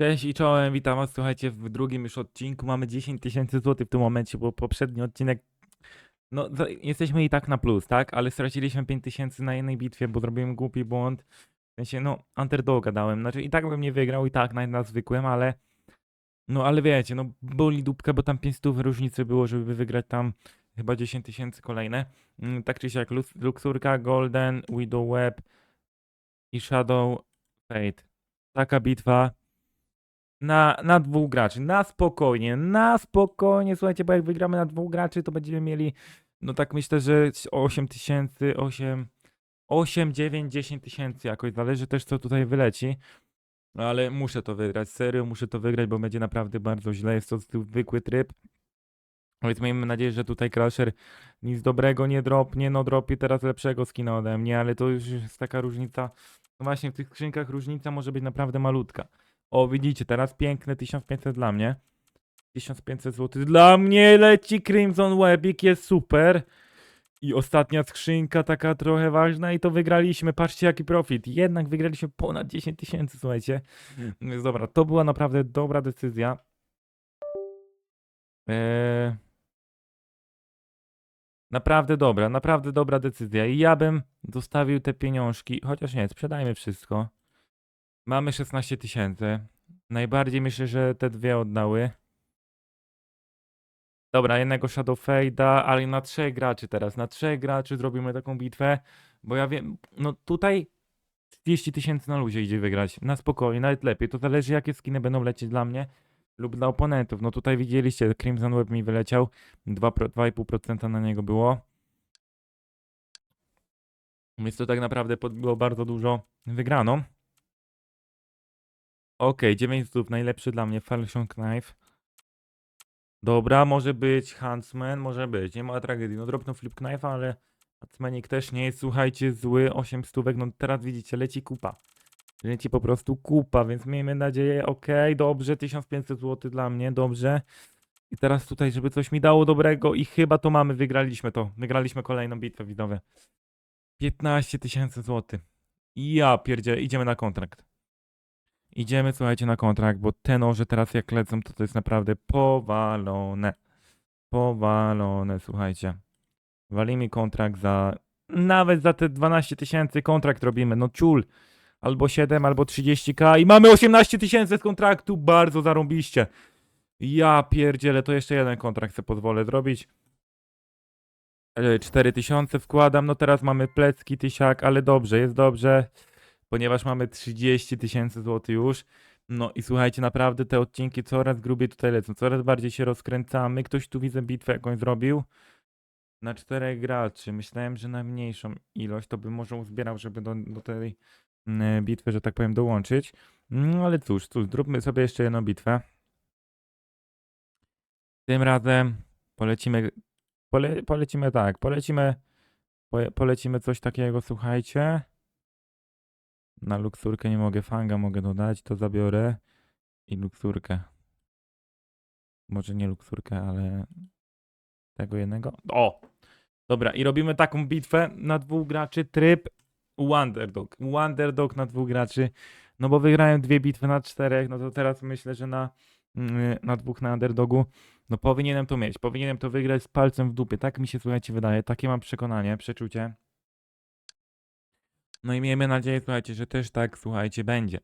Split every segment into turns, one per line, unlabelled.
Cześć i czołem, witam was, słuchajcie, w drugim już odcinku. Mamy 10 tysięcy złotych w tym momencie, bo poprzedni odcinek, no jesteśmy i tak na plus, tak, ale straciliśmy 5 tysięcy na jednej bitwie, bo zrobiłem głupi błąd, w sensie, no, underdoga dałem, znaczy i tak bym nie wygrał, i tak na, na zwykłym, ale, no, ale wiecie, no, boli dupkę, bo tam 500 różnicy było, żeby wygrać tam chyba 10 tysięcy kolejne, Mm, tak czy siak, Lux- Luxurka, Golden, Widow Web i Shadow Fate, taka bitwa, na, na dwóch graczy, na spokojnie, na spokojnie, słuchajcie, bo jak wygramy na dwóch graczy, to będziemy mieli, no tak myślę, że 8 tysięcy, 8, 8, 9, 10 tysięcy jakoś, zależy też co tutaj wyleci, ale muszę to wygrać, serio, muszę to wygrać, bo będzie naprawdę bardzo źle, jest to zwykły tryb, więc miejmy nadzieję, że tutaj Crusher nic dobrego nie dropnie, no dropi teraz lepszego skina ode mnie, ale to już jest taka różnica, no właśnie w tych skrzynkach różnica może być naprawdę malutka. O, widzicie, teraz piękne 1500 dla mnie. 1500 zł dla mnie leci Crimson Webik, jest super. I ostatnia skrzynka taka trochę ważna i to wygraliśmy. Patrzcie jaki profit. Jednak wygraliśmy ponad 10 tysięcy, słuchajcie. Więc dobra, to była naprawdę dobra decyzja. Eee... Naprawdę dobra, naprawdę dobra decyzja. I ja bym zostawił te pieniążki, chociaż nie, sprzedajmy wszystko. Mamy 16 tysięcy. Najbardziej myślę, że te dwie oddały. Dobra, jednego Shadow Fade'a, ale na trzech graczy teraz. Na trzech graczy zrobimy taką bitwę, bo ja wiem, no tutaj 30 tysięcy na luzie idzie wygrać. Na spokojnie, nawet lepiej. To zależy jakie skiny będą lecieć dla mnie lub dla oponentów. No tutaj widzieliście, Crimson Web mi wyleciał. 2 pro- 2,5% na niego było. Więc to tak naprawdę podbiło bardzo dużo wygraną. Okej, 9 stóp, najlepszy dla mnie Falchion Knife. Dobra, może być Huntsman, może być, nie ma tragedii. No dropnął Flip Knife, ale Huntsmanik też nie jest, słuchajcie, zły, 8 stówek, no teraz widzicie, leci kupa. Leci po prostu kupa, więc miejmy nadzieję, okej, dobrze, 1500 zł dla mnie, dobrze. I teraz tutaj, żeby coś mi dało dobrego i chyba to mamy, wygraliśmy to. Wygraliśmy kolejną bitwę widowe. 15 tysięcy złotych. Ja pierdzielę, idziemy na kontrakt. Idziemy, słuchajcie, na kontrakt, bo te noże teraz jak lecą, to to jest naprawdę powalone. Powalone, słuchajcie. Walimy kontrakt za... Nawet za te 12 tysięcy kontrakt robimy, no ciul. Albo 7, albo 30k i mamy 18 tysięcy z kontraktu, bardzo zarąbiście. Ja pierdzielę, to jeszcze jeden kontrakt sobie pozwolę zrobić. 4 tysiące wkładam, no teraz mamy plecki, tysiak, ale dobrze, jest dobrze ponieważ mamy 30 tysięcy złotych już. No i słuchajcie, naprawdę te odcinki coraz grubiej tutaj lecą, coraz bardziej się rozkręcamy. Ktoś tu widzę bitwę jakąś zrobił. Na czterech graczy. Myślałem, że na mniejszą ilość to by może uzbierał, żeby do, do tej mm, bitwy, że tak powiem, dołączyć. No ale cóż, cóż, zróbmy sobie jeszcze jedną bitwę. Tym razem polecimy, pole, polecimy tak, polecimy, pole, polecimy coś takiego, słuchajcie. Na luksurkę nie mogę fanga, mogę dodać, to zabiorę. I luksurkę. Może nie luksurkę, ale tego jednego. O! Dobra, i robimy taką bitwę na dwóch graczy, tryb Wonderdog. Wonderdog na dwóch graczy. No bo wygrałem dwie bitwy na czterech, no to teraz myślę, że na, mm, na dwóch na underdogu, no powinienem to mieć. Powinienem to wygrać z palcem w dupie. Tak mi się, słuchajcie, wydaje. Takie mam przekonanie, przeczucie. No i miejmy nadzieję, słuchajcie, że też tak, słuchajcie, będzie.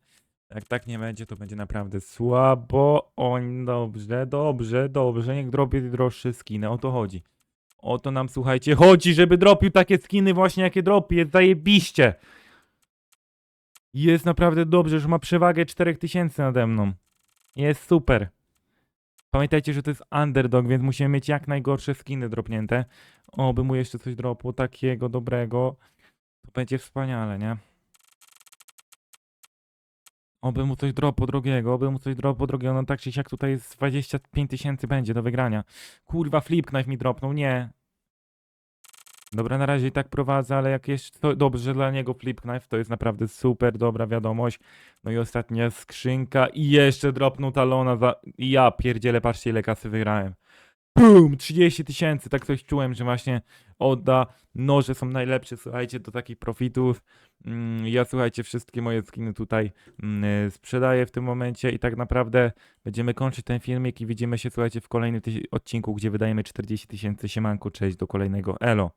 Jak tak nie będzie, to będzie naprawdę słabo. O, dobrze, dobrze, dobrze. Niech dropi droższe skiny, o to chodzi. O to nam, słuchajcie, chodzi, żeby dropił takie skiny właśnie, jakie dropi. Zajebiście. Jest naprawdę dobrze, że ma przewagę 4000 nade mną. Jest super. Pamiętajcie, że to jest underdog, więc musimy mieć jak najgorsze skiny dropnięte. O, by mu jeszcze coś dropło takiego dobrego. To będzie wspaniale, nie? Oby mu coś dropo drogiego, oby mu coś dropo drogiego, no tak czy siak tutaj jest 25 tysięcy będzie do wygrania. Kurwa, flip knife mi dropnął, nie. Dobra, na razie i tak prowadzę, ale jak jest to dobrze dla niego flip knife, to jest naprawdę super dobra wiadomość. No i ostatnia skrzynka i jeszcze dropnął talona za... Ja pierdzielę, patrzcie ile kasy wygrałem. Boom! 30 tysięcy, tak coś czułem, że właśnie odda. Noże są najlepsze, słuchajcie, do takich profitów. Mm, Ja słuchajcie, wszystkie moje skiny tutaj mm, y, sprzedaję w tym momencie i tak naprawdę będziemy kończyć ten filmik i widzimy się, słuchajcie, w kolejnym odcinku, gdzie wydajemy 40 tysięcy. Siemanku, cześć, do kolejnego elo.